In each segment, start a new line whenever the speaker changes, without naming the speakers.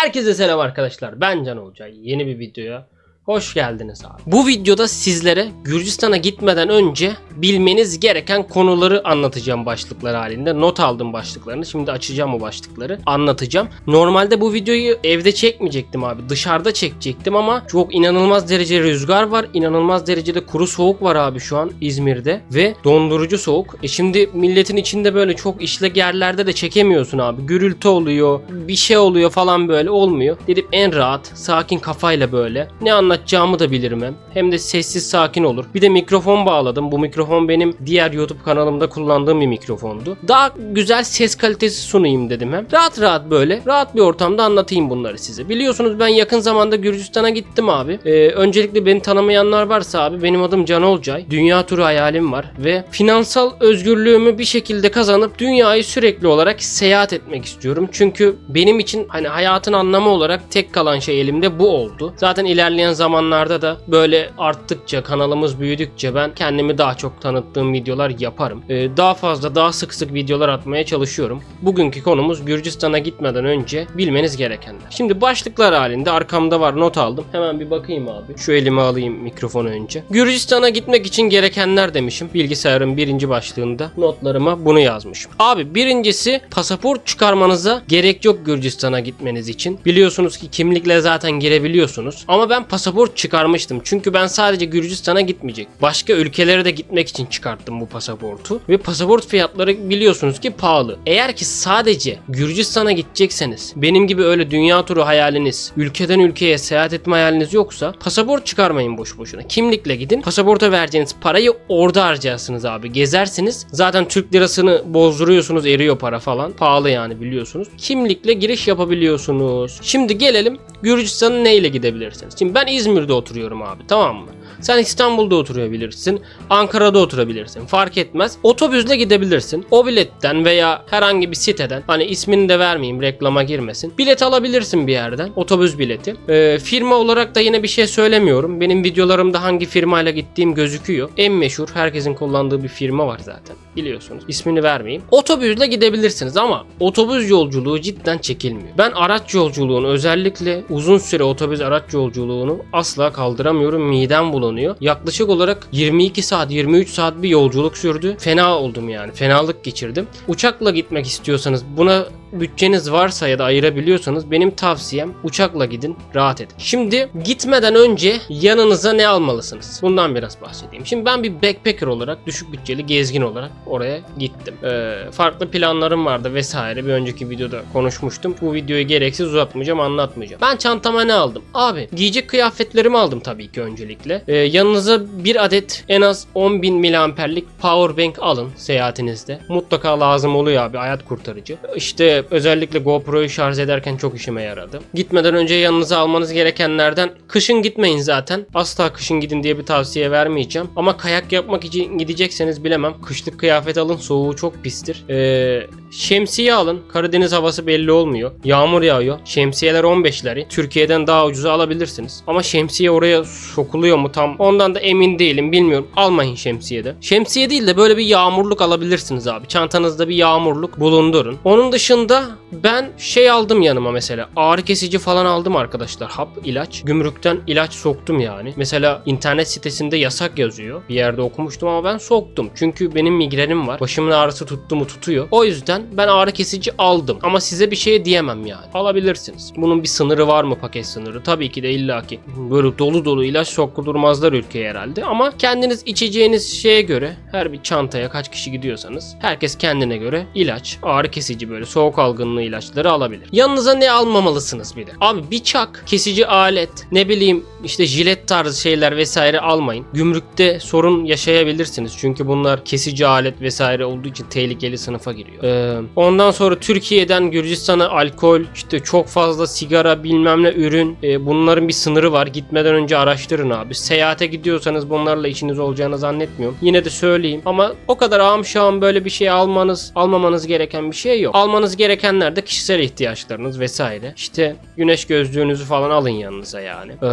Herkese selam arkadaşlar. Ben Can Olcay. Yeni bir videoya hoş geldiniz abi. Bu videoda sizlere Gürcistan'a gitmeden önce bilmeniz gereken konuları anlatacağım başlıklar halinde. Not aldım başlıklarını. Şimdi açacağım o başlıkları. Anlatacağım. Normalde bu videoyu evde çekmeyecektim abi. Dışarıda çekecektim ama çok inanılmaz derece rüzgar var. inanılmaz derecede kuru soğuk var abi şu an İzmir'de ve dondurucu soğuk. E şimdi milletin içinde böyle çok işlek yerlerde de çekemiyorsun abi. Gürültü oluyor, bir şey oluyor falan böyle olmuyor. Dedim en rahat, sakin kafayla böyle. Ne anlatacağımı da bilirim hem. Hem de sessiz sakin olur. Bir de mikrofon bağladım. Bu mikrofon benim diğer YouTube kanalımda kullandığım bir mikrofondu. Daha güzel ses kalitesi sunayım dedim hem. Rahat rahat böyle, rahat bir ortamda anlatayım bunları size. Biliyorsunuz ben yakın zamanda Gürcistan'a gittim abi. Ee, öncelikle beni tanımayanlar varsa abi benim adım Can Olcay. Dünya turu hayalim var ve finansal özgürlüğümü bir şekilde kazanıp dünyayı sürekli olarak seyahat etmek istiyorum. Çünkü benim için hani hayatın anlamı olarak tek kalan şey elimde bu oldu. Zaten ilerleyen zamanlarda da böyle arttıkça kanalımız büyüdükçe ben kendimi daha çok tanıttığım videolar yaparım. Ee, daha fazla daha sık sık videolar atmaya çalışıyorum. Bugünkü konumuz Gürcistan'a gitmeden önce bilmeniz gerekenler. Şimdi başlıklar halinde arkamda var not aldım. Hemen bir bakayım abi. Şu elime alayım mikrofonu önce. Gürcistan'a gitmek için gerekenler demişim. Bilgisayarın birinci başlığında notlarıma bunu yazmışım. Abi birincisi pasaport çıkarmanıza gerek yok Gürcistan'a gitmeniz için. Biliyorsunuz ki kimlikle zaten girebiliyorsunuz. Ama ben pasaport çıkarmıştım. Çünkü ben sadece Gürcistan'a gitmeyecek. Başka ülkelere de gitmek için çıkarttım bu pasaportu. Ve pasaport fiyatları biliyorsunuz ki pahalı. Eğer ki sadece Gürcistan'a gidecekseniz benim gibi öyle dünya turu hayaliniz, ülkeden ülkeye seyahat etme hayaliniz yoksa pasaport çıkarmayın boş boşuna. Kimlikle gidin. Pasaporta vereceğiniz parayı orada harcarsınız abi. Gezersiniz. Zaten Türk lirasını bozduruyorsunuz eriyor para falan. Pahalı yani biliyorsunuz. Kimlikle giriş yapabiliyorsunuz. Şimdi gelelim Gürcistan'a neyle gidebilirsiniz? Şimdi ben İzmir'de oturuyorum abi tamam mı? Sen İstanbul'da oturabilirsin. Ankara'da oturabilirsin. Fark etmez. Otobüsle gidebilirsin. O biletten veya herhangi bir siteden hani ismini de vermeyeyim reklama girmesin. Bilet alabilirsin bir yerden. Otobüs bileti. Ee, firma olarak da yine bir şey söylemiyorum. Benim videolarımda hangi firmayla gittiğim gözüküyor. En meşhur herkesin kullandığı bir firma var zaten. Biliyorsunuz. İsmini vermeyeyim. Otobüsle gidebilirsiniz ama otobüs yolculuğu cidden çekilmiyor. Ben araç yolculuğunu özellikle uzun süre otobüs araç yolculuğunu asla kaldıramıyorum. Midem bulanıyor. Yaklaşık olarak 22 saat 23 saat bir yolculuk sürdü. Fena oldum yani. Fenalık geçirdim. Uçakla gitmek istiyorsanız buna bütçeniz varsa ya da ayırabiliyorsanız benim tavsiyem uçakla gidin rahat edin. Şimdi gitmeden önce yanınıza ne almalısınız? Bundan biraz bahsedeyim. Şimdi ben bir backpacker olarak düşük bütçeli gezgin olarak oraya gittim. Ee, farklı planlarım vardı vesaire. Bir önceki videoda konuşmuştum. Bu videoyu gereksiz uzatmayacağım anlatmayacağım. Ben çantama ne aldım? Abi giyecek kıyafetlerimi aldım tabii ki öncelikle. Ee, yanınıza bir adet en az 10.000 miliamperlik power bank alın seyahatinizde. Mutlaka lazım oluyor abi hayat kurtarıcı. İşte özellikle GoPro'yu şarj ederken çok işime yaradı. Gitmeden önce yanınıza almanız gerekenlerden kışın gitmeyin zaten. Asla kışın gidin diye bir tavsiye vermeyeceğim. Ama kayak yapmak için gidecekseniz bilemem. Kışlık kıyafet alın soğuğu çok pistir. Ee, şemsiye alın. Karadeniz havası belli olmuyor. Yağmur yağıyor. Şemsiyeler 15 lira. Türkiye'den daha ucuza alabilirsiniz. Ama şemsiye oraya sokuluyor mu tam ondan da emin değilim bilmiyorum. Almayın şemsiyede. Şemsiye değil de böyle bir yağmurluk alabilirsiniz abi. Çantanızda bir yağmurluk bulundurun. Onun dışında ben şey aldım yanıma mesela. Ağrı kesici falan aldım arkadaşlar. Hap, ilaç. Gümrükten ilaç soktum yani. Mesela internet sitesinde yasak yazıyor. Bir yerde okumuştum ama ben soktum. Çünkü benim migrenim var. Başımın ağrısı tuttu mu tutuyor. O yüzden ben ağrı kesici aldım. Ama size bir şey diyemem yani. Alabilirsiniz. Bunun bir sınırı var mı paket sınırı? Tabii ki de illaki. Böyle dolu dolu ilaç sokturmazlar ülkeye herhalde. Ama kendiniz içeceğiniz şeye göre her bir çantaya kaç kişi gidiyorsanız herkes kendine göre ilaç, ağrı kesici böyle soğuk algınlığı ilaçları alabilir. Yanınıza ne almamalısınız bir de? Abi bıçak, kesici alet, ne bileyim işte jilet tarzı şeyler vesaire almayın. Gümrükte sorun yaşayabilirsiniz. Çünkü bunlar kesici alet vesaire olduğu için tehlikeli sınıfa giriyor. Ee, ondan sonra Türkiye'den Gürcistan'a alkol, işte çok fazla sigara bilmem ne ürün. e, bunların bir sınırı var. Gitmeden önce araştırın abi. Seyahate gidiyorsanız bunlarla işiniz olacağını zannetmiyorum. Yine de söyleyeyim. Ama o kadar ağam şahım böyle bir şey almanız, almamanız gereken bir şey yok. Almanız gerekenler de kişisel ihtiyaçlarınız vesaire. İşte güneş gözlüğünüzü falan alın yanınıza yani. Ee,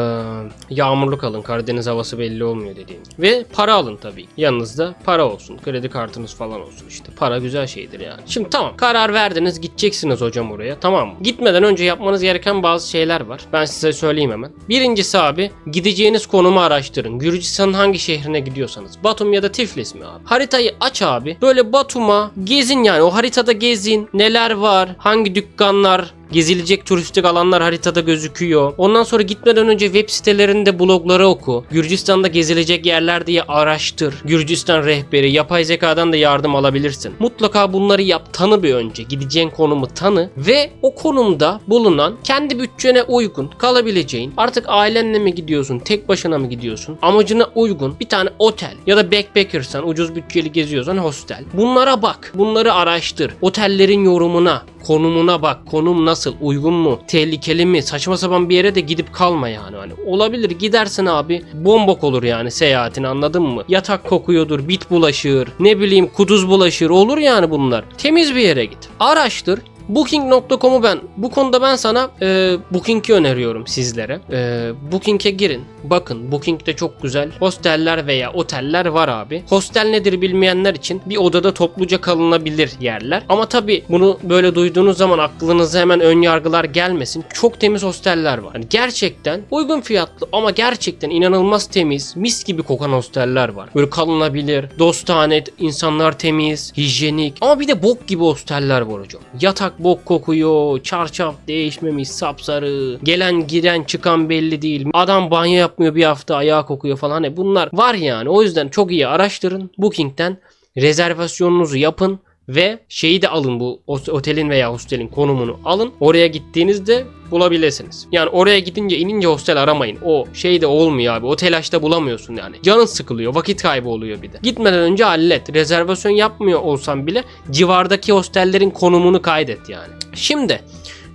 yağmurluk alın. Karadeniz havası belli olmuyor dediğim. Ve para alın tabii. Yanınızda para olsun. Kredi kartınız falan olsun işte. Para güzel şeydir yani. Şimdi Tamam karar verdiniz gideceksiniz hocam oraya tamam? Gitmeden önce yapmanız gereken bazı şeyler var. Ben size söyleyeyim hemen. Birincisi abi gideceğiniz konumu araştırın. Gürcistan'ın hangi şehrine gidiyorsanız. Batum ya da Tiflis mi abi? Haritayı aç abi. Böyle Batum'a gezin yani o haritada gezin. Neler var? Hangi dükkanlar? Gezilecek turistik alanlar haritada gözüküyor. Ondan sonra gitmeden önce web sitelerinde blogları oku. Gürcistan'da gezilecek yerler diye araştır. Gürcistan rehberi, yapay zekadan da yardım alabilirsin. Mutlaka bunları yap. Tanı bir önce. Gideceğin konumu tanı ve o konumda bulunan kendi bütçene uygun kalabileceğin artık ailenle mi gidiyorsun, tek başına mı gidiyorsun? Amacına uygun bir tane otel ya da backpackersan ucuz bütçeli geziyorsan hostel. Bunlara bak. Bunları araştır. Otellerin yorumuna, konumuna bak. Konum nasıl? Uygun mu? Tehlikeli mi? Saçma sapan bir yere de gidip kalma yani. Hani olabilir gidersin abi. Bombok olur yani seyahatin anladın mı? Yatak kokuyordur, bit bulaşır, ne bileyim kuduz bulaşır. Olur yani bunlar. Temiz bir yere git. Araştır. Booking.com'u ben bu konuda ben sana e, Booking'i öneriyorum sizlere. E, Booking'e girin. Bakın Booking'de çok güzel hosteller veya oteller var abi. Hostel nedir bilmeyenler için bir odada topluca kalınabilir yerler. Ama tabi bunu böyle duyduğunuz zaman aklınıza hemen ön yargılar gelmesin. Çok temiz hosteller var. Yani gerçekten uygun fiyatlı ama gerçekten inanılmaz temiz, mis gibi kokan hosteller var. Böyle kalınabilir, dostane, insanlar temiz, hijyenik ama bir de bok gibi hosteller var hocam. Yatak bok kokuyor, çarşaf değişmemiş, sapsarı, gelen giren çıkan belli değil. Adam banyo yapmıyor bir hafta ayağı kokuyor falan. Hani bunlar var yani. O yüzden çok iyi araştırın. Booking'den rezervasyonunuzu yapın ve şeyi de alın bu otelin veya hostelin konumunu alın. Oraya gittiğinizde bulabilirsiniz. Yani oraya gidince inince hostel aramayın. O şey de olmuyor abi. O telaşta bulamıyorsun yani. Canın sıkılıyor. Vakit kaybı oluyor bir de. Gitmeden önce hallet. Rezervasyon yapmıyor olsan bile civardaki hostellerin konumunu kaydet yani. Şimdi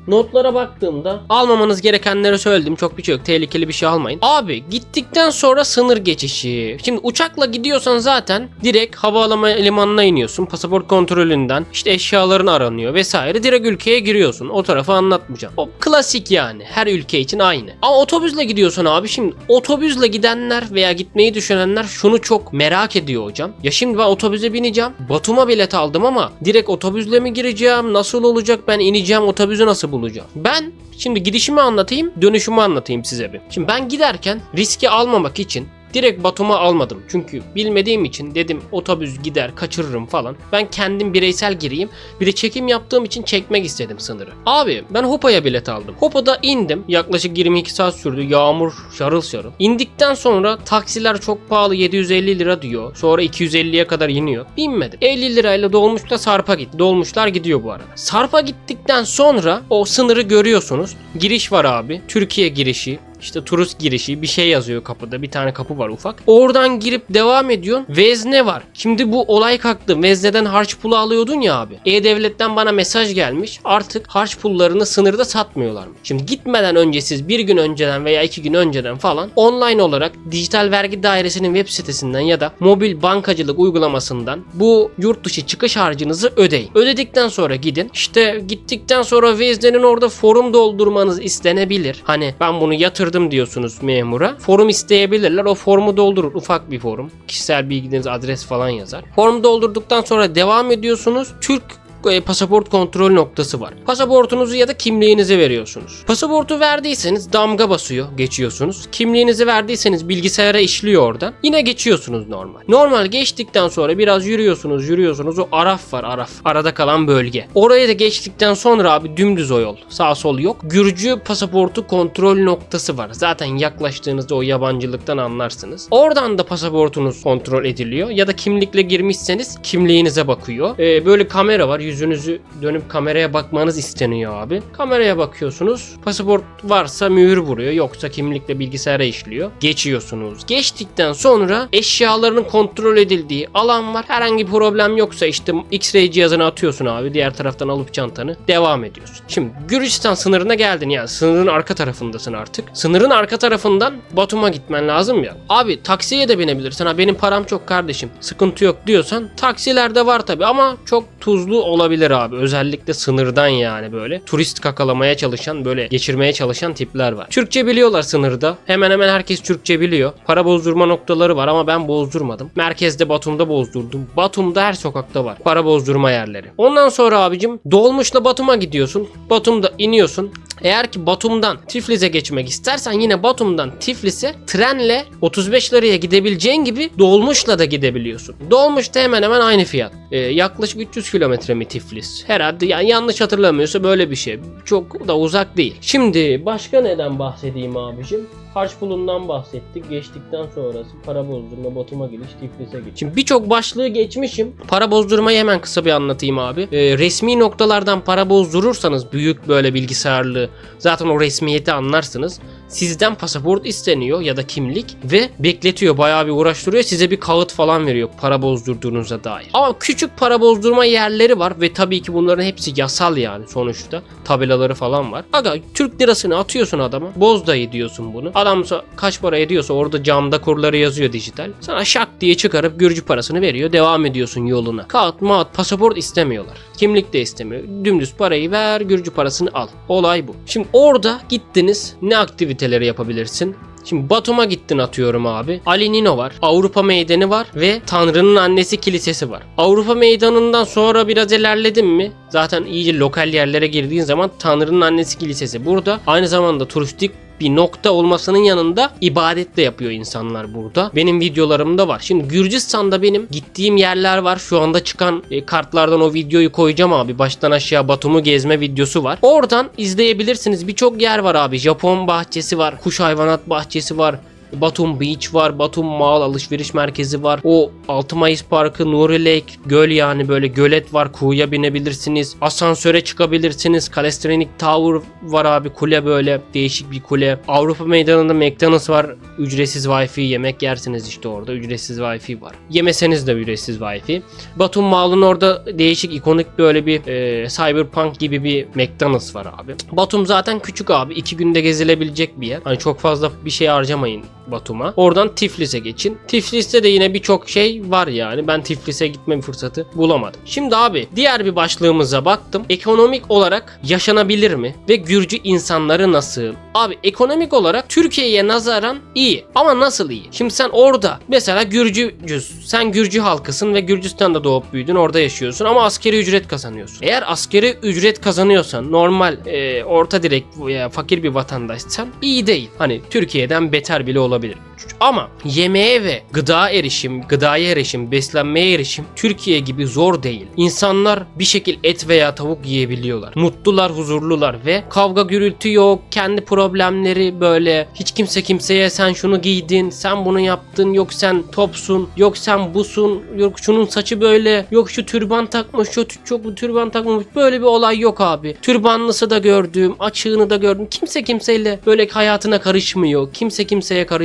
Notlara baktığımda almamanız gerekenleri söyledim. Çok bir şey yok. Tehlikeli bir şey almayın. Abi gittikten sonra sınır geçişi. Şimdi uçakla gidiyorsan zaten direkt havaalanı limanına iniyorsun. Pasaport kontrolünden işte eşyaların aranıyor vesaire. Direkt ülkeye giriyorsun. O tarafı anlatmayacağım. O klasik yani. Her ülke için aynı. Ama otobüsle gidiyorsun abi. Şimdi otobüsle gidenler veya gitmeyi düşünenler şunu çok merak ediyor hocam. Ya şimdi ben otobüse bineceğim. Batum'a bilet aldım ama direkt otobüsle mi gireceğim? Nasıl olacak? Ben ineceğim. Otobüsü nasıl bulacağım? Ben şimdi gidişimi anlatayım, dönüşümü anlatayım size bir. Şimdi ben giderken riski almamak için direkt Batum'a almadım. Çünkü bilmediğim için dedim otobüs gider kaçırırım falan. Ben kendim bireysel gireyim. Bir de çekim yaptığım için çekmek istedim sınırı. Abi ben Hopa'ya bilet aldım. Hopa'da indim. Yaklaşık 22 saat sürdü. Yağmur şarıl şarıl. İndikten sonra taksiler çok pahalı 750 lira diyor. Sonra 250'ye kadar iniyor. Binmedim. 50 lirayla dolmuşla Sarp'a gitti. Dolmuşlar gidiyor bu arada. Sarp'a gittikten sonra o sınırı görüyorsunuz. Giriş var abi. Türkiye girişi. İşte turist girişi bir şey yazıyor kapıda. Bir tane kapı var ufak. Oradan girip devam ediyorsun. Vezne var. Şimdi bu olay kalktı. Vezneden harç pulu alıyordun ya abi. E-Devlet'ten bana mesaj gelmiş. Artık harç pullarını sınırda satmıyorlar mı? Şimdi gitmeden önce siz bir gün önceden veya iki gün önceden falan online olarak Dijital Vergi Dairesi'nin web sitesinden ya da mobil bankacılık uygulamasından bu yurt dışı çıkış harcınızı ödeyin. Ödedikten sonra gidin. İşte gittikten sonra Vezne'nin orada forum doldurmanız istenebilir. Hani ben bunu yatırdım diyorsunuz memura. Forum isteyebilirler. O formu doldurur. Ufak bir forum. Kişisel bilginiz, adres falan yazar. Formu doldurduktan sonra devam ediyorsunuz. Türk e, pasaport kontrol noktası var. Pasaportunuzu ya da kimliğinizi veriyorsunuz. Pasaportu verdiyseniz damga basıyor, geçiyorsunuz. Kimliğinizi verdiyseniz bilgisayara işliyor oradan. Yine geçiyorsunuz normal. Normal geçtikten sonra biraz yürüyorsunuz, yürüyorsunuz. O araf var, araf. Arada kalan bölge. Oraya da geçtikten sonra abi dümdüz o yol. Sağ sol yok. Gürcü pasaportu kontrol noktası var. Zaten yaklaştığınızda o yabancılıktan anlarsınız. Oradan da pasaportunuz kontrol ediliyor. Ya da kimlikle girmişseniz kimliğinize bakıyor. Ee, böyle kamera var. Yüzünüzü dönüp kameraya bakmanız isteniyor abi. Kameraya bakıyorsunuz. Pasaport varsa mühür vuruyor. Yoksa kimlikle bilgisayara işliyor. Geçiyorsunuz. Geçtikten sonra eşyalarının kontrol edildiği alan var. Herhangi bir problem yoksa işte X-ray cihazını atıyorsun abi. Diğer taraftan alıp çantanı devam ediyorsun. Şimdi Gürcistan sınırına geldin yani sınırın arka tarafındasın artık. Sınırın arka tarafından Batum'a gitmen lazım ya. Abi taksiye de binebilirsin. Ha benim param çok kardeşim. Sıkıntı yok diyorsan taksilerde var tabi ama çok tuzlu olabilir olabilir abi. Özellikle sınırdan yani böyle. Turist kakalamaya çalışan böyle geçirmeye çalışan tipler var. Türkçe biliyorlar sınırda. Hemen hemen herkes Türkçe biliyor. Para bozdurma noktaları var ama ben bozdurmadım. Merkezde Batum'da bozdurdum. Batum'da her sokakta var. Para bozdurma yerleri. Ondan sonra abicim dolmuşla Batum'a gidiyorsun. Batum'da iniyorsun. Eğer ki Batum'dan Tiflis'e geçmek istersen yine Batum'dan Tiflis'e trenle 35 liraya gidebileceğin gibi dolmuşla da gidebiliyorsun. Dolmuş da hemen hemen aynı fiyat. Ee, yaklaşık 300 kilometre mi Tiflis? Herhalde yani yanlış hatırlamıyorsa böyle bir şey. Çok da uzak değil. Şimdi başka neden bahsedeyim abicim? Harç pulundan bahsettik. Geçtikten sonrası para bozdurma, Batum'a giriş, Tiflis'e giriş. Şimdi birçok başlığı geçmişim. Para bozdurmayı hemen kısa bir anlatayım abi. Ee, resmi noktalardan para bozdurursanız büyük böyle bilgisayarlı zaten o resmiyeti anlarsınız. Sizden pasaport isteniyor ya da kimlik ve bekletiyor bayağı bir uğraştırıyor size bir kağıt falan veriyor para bozdurduğunuza dair. Ama küçük para bozdurma yerleri var ve tabii ki bunların hepsi yasal yani sonuçta tabelaları falan var. Aga Türk lirasını atıyorsun adama boz dayı diyorsun bunu. Adam kaç para ediyorsa orada camda kurları yazıyor dijital. Sana şak diye çıkarıp Gürcü parasını veriyor devam ediyorsun yoluna. Kağıt mağat pasaport istemiyorlar. Kimlik de istemiyor. Dümdüz parayı ver Gürcü parasını al. Olay bu. Şimdi orada gittiniz ne aktiviteleri yapabilirsin? Şimdi Batum'a gittin atıyorum abi. Ali Nino var. Avrupa Meydanı var ve Tanrı'nın Annesi Kilisesi var. Avrupa Meydanı'ndan sonra biraz ilerledin mi? Zaten iyice lokal yerlere girdiğin zaman Tanrı'nın Annesi Kilisesi burada. Aynı zamanda turistik bir nokta olmasının yanında ibadet de yapıyor insanlar burada. Benim videolarımda var. Şimdi Gürcistan'da benim gittiğim yerler var. Şu anda çıkan e, kartlardan o videoyu koyacağım abi. Baştan aşağı Batum'u gezme videosu var. Oradan izleyebilirsiniz. Birçok yer var abi. Japon bahçesi var. Kuş hayvanat bahçesi var. Batum Beach var, Batum Mall alışveriş merkezi var. O 6 Mayıs Parkı, Nuri Lake, göl yani böyle gölet var. Kuğuya binebilirsiniz. Asansöre çıkabilirsiniz. Kalestrenik Tower var abi kule böyle değişik bir kule. Avrupa Meydanı'nda McDonald's var. Ücretsiz Wi-Fi yemek yersiniz işte orada. Ücretsiz Wi-Fi var. Yemeseniz de ücretsiz Wi-Fi. Batum Mall'ın orada değişik ikonik böyle bir e, Cyberpunk gibi bir McDonald's var abi. Batum zaten küçük abi. iki günde gezilebilecek bir yer. Hani çok fazla bir şey harcamayın Batum'a. Oradan Tiflis'e geçin. Tiflis'te de yine birçok şey var yani. Ben Tiflis'e gitme fırsatı bulamadım. Şimdi abi diğer bir başlığımıza baktım. Ekonomik olarak yaşanabilir mi? Ve Gürcü insanları nasıl? Abi ekonomik olarak Türkiye'ye nazaran iyi. Ama nasıl iyi? Şimdi sen orada mesela Gürcücüz. Sen Gürcü halkısın ve Gürcistan'da doğup büyüdün. Orada yaşıyorsun ama askeri ücret kazanıyorsun. Eğer askeri ücret kazanıyorsan normal e, orta direk veya fakir bir vatandaşsan iyi değil. Hani Türkiye'den beter bile olabilir. Ama yemeğe ve gıda erişim, gıdaya erişim, beslenmeye erişim Türkiye gibi zor değil. İnsanlar bir şekil et veya tavuk yiyebiliyorlar. Mutlular, huzurlular ve kavga gürültü yok. Kendi problemleri böyle. Hiç kimse kimseye sen şunu giydin, sen bunu yaptın, yok sen topsun, yok sen busun, yok şunun saçı böyle, yok şu türban takmış, şu çok türban takmamış. Böyle bir olay yok abi. Türbanlısı da gördüm, açığını da gördüm. Kimse kimseyle böyle hayatına karışmıyor. Kimse kimseye karışmıyor.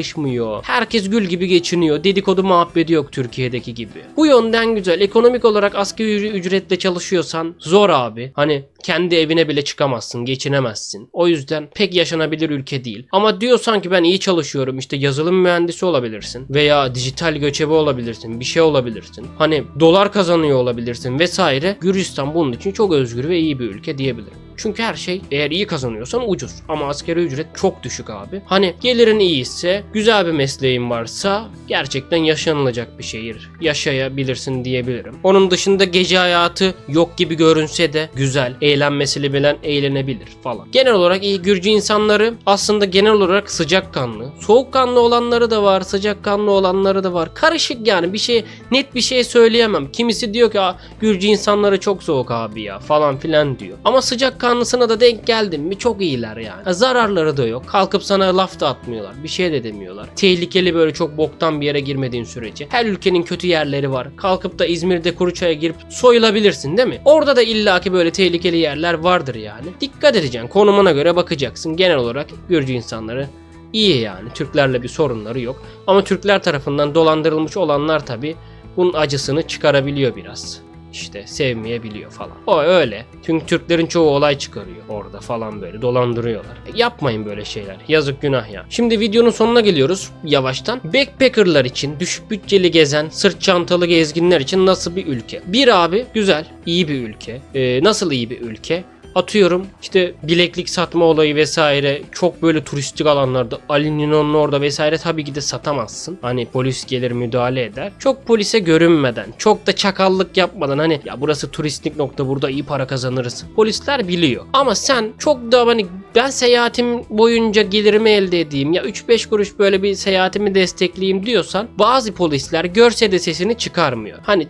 Herkes gül gibi geçiniyor. Dedikodu muhabbeti yok Türkiye'deki gibi. Bu yönden güzel. Ekonomik olarak asgari ücretle çalışıyorsan zor abi. Hani kendi evine bile çıkamazsın, geçinemezsin. O yüzden pek yaşanabilir ülke değil. Ama diyorsan ki ben iyi çalışıyorum işte yazılım mühendisi olabilirsin veya dijital göçebe olabilirsin, bir şey olabilirsin. Hani dolar kazanıyor olabilirsin vesaire. Gürcistan bunun için çok özgür ve iyi bir ülke diyebilirim. Çünkü her şey eğer iyi kazanıyorsan ucuz. Ama askeri ücret çok düşük abi. Hani gelirin iyiyse, güzel bir mesleğin varsa gerçekten yaşanılacak bir şehir. Yaşayabilirsin diyebilirim. Onun dışında gece hayatı yok gibi görünse de güzel, eğlenmesini bilen eğlenebilir falan. Genel olarak iyi Gürcü insanları aslında genel olarak sıcakkanlı. Soğukkanlı olanları da var, sıcakkanlı olanları da var. Karışık yani bir şey net bir şey söyleyemem. Kimisi diyor ki "Aa, Gürcü insanları çok soğuk abi ya falan filan diyor. Ama sıcakkanlısına da denk geldin mi çok iyiler yani. Zararları da yok. Kalkıp sana laf da atmıyorlar. Bir şey de demiyorlar. Tehlikeli böyle çok boktan bir yere girmediğin sürece. Her ülkenin kötü yerleri var. Kalkıp da İzmir'de Kuruçay'a girip soyulabilirsin değil mi? Orada da illaki böyle tehlikeli yerler vardır yani. Dikkat edeceksin. Konumuna göre bakacaksın. Genel olarak Gürcü insanları iyi yani. Türklerle bir sorunları yok. Ama Türkler tarafından dolandırılmış olanlar tabi bunun acısını çıkarabiliyor biraz. İşte sevmeyebiliyor falan. O öyle. Çünkü Türklerin çoğu olay çıkarıyor orada falan böyle dolandırıyorlar. Yapmayın böyle şeyler. Yazık günah ya. Şimdi videonun sonuna geliyoruz yavaştan. Backpackerlar için düşük bütçeli gezen, sırt çantalı gezginler için nasıl bir ülke? Bir abi güzel, iyi bir ülke. Ee, nasıl iyi bir ülke? Atıyorum işte bileklik satma olayı vesaire çok böyle turistik alanlarda Ali Nino'nun orada vesaire tabii ki de satamazsın. Hani polis gelir müdahale eder. Çok polise görünmeden, çok da çakallık yapmadan hani ya burası turistik nokta burada iyi para kazanırız. Polisler biliyor. Ama sen çok da hani ben seyahatim boyunca gelirimi elde edeyim ya 3-5 kuruş böyle bir seyahatimi destekleyeyim diyorsan bazı polisler görse de sesini çıkarmıyor. Hani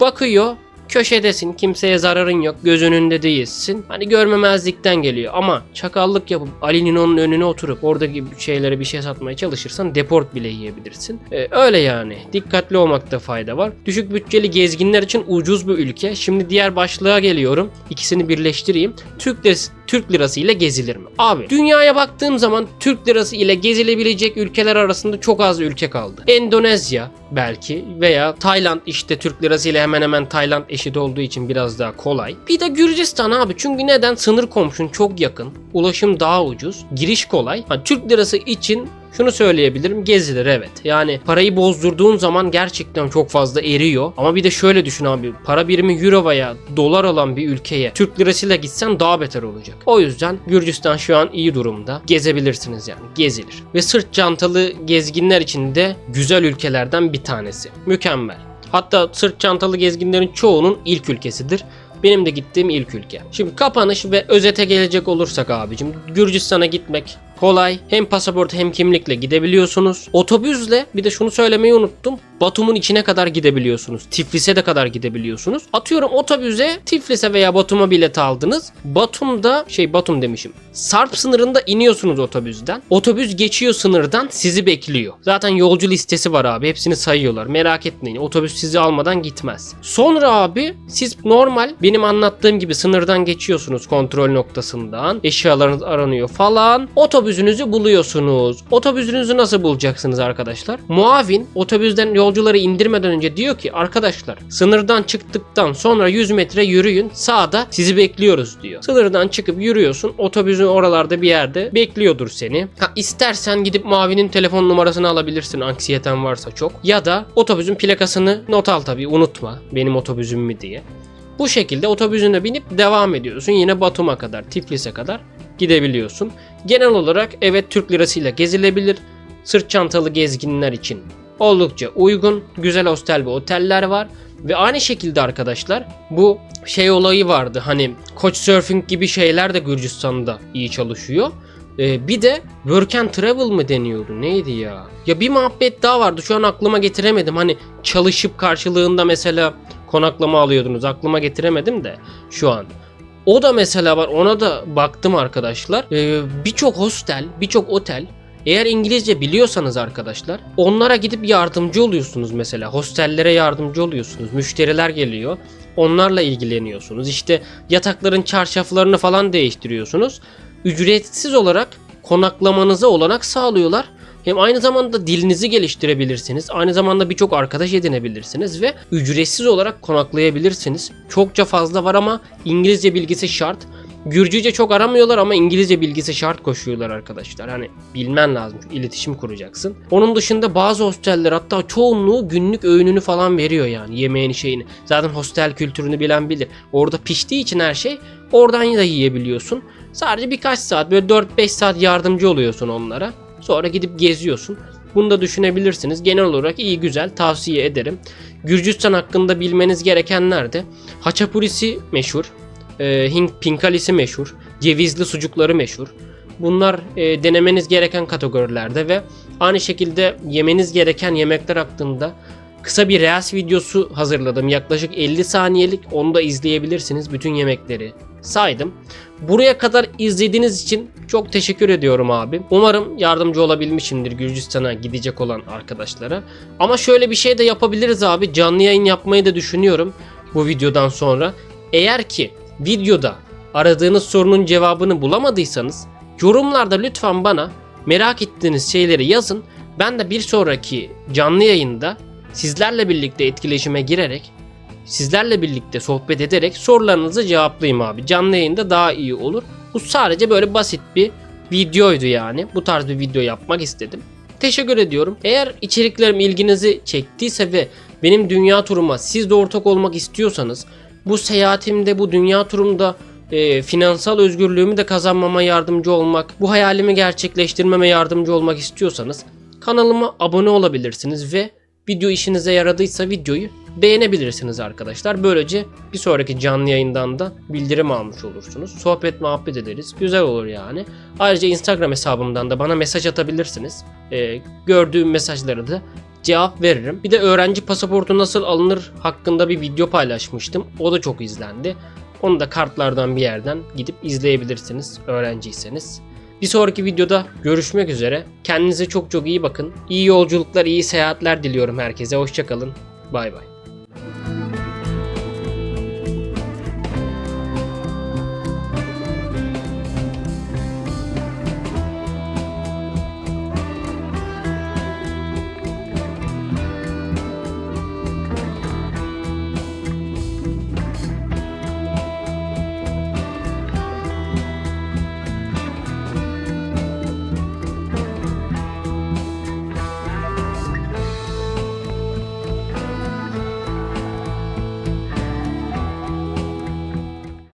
bakıyor köşedesin kimseye zararın yok göz önünde değilsin. Hani görmemezlikten geliyor ama çakallık yapıp Ali Nino'nun önüne oturup oradaki şeylere bir şey satmaya çalışırsan deport bile yiyebilirsin. Ee, öyle yani. Dikkatli olmakta fayda var. Düşük bütçeli gezginler için ucuz bir ülke. Şimdi diğer başlığa geliyorum. İkisini birleştireyim. Türk lirası, Türk lirası ile gezilir mi? Abi dünyaya baktığım zaman Türk lirası ile gezilebilecek ülkeler arasında çok az ülke kaldı. Endonezya belki veya Tayland işte Türk lirası ile hemen hemen Tayland eşit olduğu için biraz daha kolay. Bir de Gürcistan abi çünkü neden? Sınır komşun çok yakın. Ulaşım daha ucuz. Giriş kolay. Ha, Türk lirası için şunu söyleyebilirim gezilir evet. Yani parayı bozdurduğun zaman gerçekten çok fazla eriyor. Ama bir de şöyle düşün abi. Para birimi euro veya dolar olan bir ülkeye Türk lirasıyla gitsen daha beter olacak. O yüzden Gürcistan şu an iyi durumda. Gezebilirsiniz yani. Gezilir. Ve sırt çantalı gezginler için de güzel ülkelerden bir tanesi. Mükemmel. Hatta sırt çantalı gezginlerin çoğunun ilk ülkesidir. Benim de gittiğim ilk ülke. Şimdi kapanış ve özete gelecek olursak abicim Gürcistan'a gitmek kolay. Hem pasaport hem kimlikle gidebiliyorsunuz. Otobüsle bir de şunu söylemeyi unuttum. Batum'un içine kadar gidebiliyorsunuz. Tiflis'e de kadar gidebiliyorsunuz. Atıyorum otobüse Tiflis'e veya Batum'a bilet aldınız. Batum'da şey Batum demişim. Sarp sınırında iniyorsunuz otobüsten. Otobüs geçiyor sınırdan sizi bekliyor. Zaten yolcu listesi var abi. Hepsini sayıyorlar. Merak etmeyin. Otobüs sizi almadan gitmez. Sonra abi siz normal benim anlattığım gibi sınırdan geçiyorsunuz kontrol noktasından. Eşyalarınız aranıyor falan. Otobüsünüzü buluyorsunuz. Otobüsünüzü nasıl bulacaksınız arkadaşlar? Muavin otobüsten yolcuları indirmeden önce diyor ki arkadaşlar sınırdan çıktıktan sonra 100 metre yürüyün sağda sizi bekliyoruz diyor. Sınırdan çıkıp yürüyorsun otobüsün oralarda bir yerde bekliyordur seni. Ha istersen gidip Mavi'nin telefon numarasını alabilirsin anksiyeten varsa çok. Ya da otobüsün plakasını not al tabii unutma benim otobüsüm mü diye. Bu şekilde otobüsüne binip devam ediyorsun. Yine Batum'a kadar, Tiflis'e kadar gidebiliyorsun. Genel olarak evet Türk lirasıyla gezilebilir. Sırt çantalı gezginler için oldukça uygun. Güzel hostel ve oteller var. Ve aynı şekilde arkadaşlar bu şey olayı vardı. Hani Couchsurfing gibi şeyler de Gürcistan'da iyi çalışıyor. Ee, bir de Work and Travel mı deniyordu? Neydi ya? Ya bir muhabbet daha vardı. Şu an aklıma getiremedim. Hani çalışıp karşılığında mesela konaklama alıyordunuz. Aklıma getiremedim de şu an. O da mesela var. Ona da baktım arkadaşlar. Ee, birçok hostel, birçok otel eğer İngilizce biliyorsanız arkadaşlar onlara gidip yardımcı oluyorsunuz mesela. Hostellere yardımcı oluyorsunuz. Müşteriler geliyor. Onlarla ilgileniyorsunuz. İşte yatakların çarşaflarını falan değiştiriyorsunuz. Ücretsiz olarak konaklamanıza olanak sağlıyorlar. Hem aynı zamanda dilinizi geliştirebilirsiniz. Aynı zamanda birçok arkadaş edinebilirsiniz ve ücretsiz olarak konaklayabilirsiniz. Çokça fazla var ama İngilizce bilgisi şart. Gürcüce çok aramıyorlar ama İngilizce bilgisi şart koşuyorlar arkadaşlar. Hani bilmen lazım. Çünkü iletişim kuracaksın. Onun dışında bazı hosteller hatta çoğunluğu günlük öğününü falan veriyor yani yemeğini şeyini. Zaten hostel kültürünü bilen bilir. Orada piştiği için her şey oradan da yiyebiliyorsun. Sadece birkaç saat böyle 4-5 saat yardımcı oluyorsun onlara. Sonra gidip geziyorsun. Bunu da düşünebilirsiniz. Genel olarak iyi güzel tavsiye ederim. Gürcistan hakkında bilmeniz gerekenler de Haçapurisi meşhur. E, Hint Pinkalisi meşhur. Cevizli sucukları meşhur. Bunlar e, denemeniz gereken kategorilerde ve aynı şekilde yemeniz gereken yemekler hakkında kısa bir reels videosu hazırladım. Yaklaşık 50 saniyelik. Onu da izleyebilirsiniz. Bütün yemekleri saydım. Buraya kadar izlediğiniz için çok teşekkür ediyorum abi. Umarım yardımcı olabilmişimdir Gürcistan'a gidecek olan arkadaşlara. Ama şöyle bir şey de yapabiliriz abi. Canlı yayın yapmayı da düşünüyorum bu videodan sonra. Eğer ki videoda aradığınız sorunun cevabını bulamadıysanız yorumlarda lütfen bana merak ettiğiniz şeyleri yazın. Ben de bir sonraki canlı yayında sizlerle birlikte etkileşime girerek sizlerle birlikte sohbet ederek sorularınızı cevaplayayım abi. Canlı yayında daha iyi olur. Bu sadece böyle basit bir videoydu yani. Bu tarz bir video yapmak istedim. Teşekkür ediyorum. Eğer içeriklerim ilginizi çektiyse ve benim dünya turuma siz de ortak olmak istiyorsanız bu seyahatimde bu dünya turumda e, finansal özgürlüğümü de kazanmama yardımcı olmak, bu hayalimi gerçekleştirmeme yardımcı olmak istiyorsanız kanalıma abone olabilirsiniz ve video işinize yaradıysa videoyu beğenebilirsiniz arkadaşlar. Böylece bir sonraki canlı yayından da bildirim almış olursunuz. Sohbet muhabbet ederiz. Güzel olur yani. Ayrıca Instagram hesabımdan da bana mesaj atabilirsiniz. Ee, gördüğüm mesajları da cevap veririm. Bir de öğrenci pasaportu nasıl alınır hakkında bir video paylaşmıştım. O da çok izlendi. Onu da kartlardan bir yerden gidip izleyebilirsiniz öğrenciyseniz. Bir sonraki videoda görüşmek üzere. Kendinize çok çok iyi bakın. İyi yolculuklar, iyi seyahatler diliyorum herkese. Hoşçakalın. Bay bay.